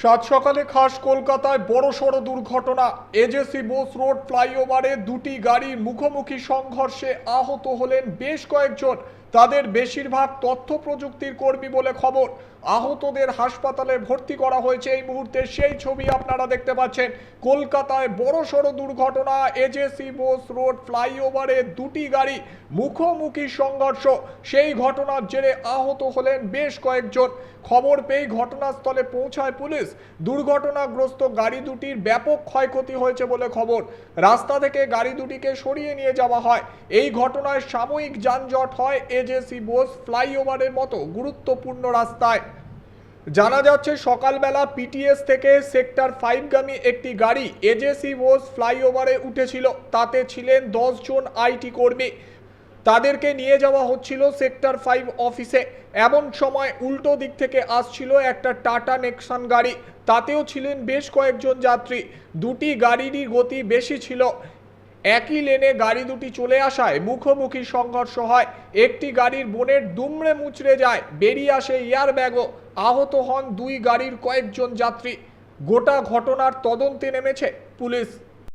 সাত সকালে খাস কলকাতায় বড় সড় দুর্ঘটনা। এজেসি বোস রোড ফ্লাইওভারে দুটি গাড়ির মুখোমুখি সংঘর্ষে আহত হলেন বেশ কয়েকজন। তাদের বেশিরভাগ তথ্য প্রযুক্তির কর্মী বলে খবর। আহতদের হাসপাতালে ভর্তি করা হয়েছে এই মুহূর্তে। সেই ছবি আপনারা দেখতে পাচ্ছেন। কলকাতায় বড়সড় দুর্ঘটনা। এজেসি বোস রোড ফ্লাইওভারে দুটি গাড়ি মুখোমুখি সংঘর্ষ। সেই ঘটনার জেরে আহত হলেন বেশ কয়েকজন। খবর পেয়ে ঘটনাস্থলে পৌঁছায় পুলিশ। দুর্ঘটনাগ্রস্ত গাড়ি দুটির ব্যাপক ক্ষয়ক্ষতি হয়েছে বলে খবর। রাস্তা থেকে গাড়ি দুটিকে সরিয়ে নিয়ে যাওয়া হয়। এই ঘটনায় সাময়িক যানজট হয়। এজেসি বোস ফ্লাইওভারের মতো গুরুত্বপূর্ণ রাস্তায়। জানা যাচ্ছে, সকালবেলা পিটিএস থেকে সেক্টর ফাইভগামী একটি গাড়ি এজেসি বোস ফ্লাইওভারে উঠেছিল। তাতে ছিলেন জন আইটি কর্মী। তাদেরকে নিয়ে যাওয়া হচ্ছিল সেক্টর ফাইভ অফিসে। এমন সময় উল্টো দিক থেকে আসছিল একটা টাটা নেক্সন গাড়ি। তাতেও ছিলেন বেশ কয়েকজন যাত্রী। দুটি গাড়িরই গতি বেশি ছিল। একই লেনে গাড়ি দুটি চলে আসায় মুখোমুখি সংঘর্ষ হয়। একটি গাড়ির বোনের দুমড়ে মুচড়ে যায়, বেরিয়ে আসে ইয়ার ব্যাগও। আহত হন দুই গাড়ির কয়েকজন যাত্রী। গোটা ঘটনার তদন্তে নেমেছে পুলিশ।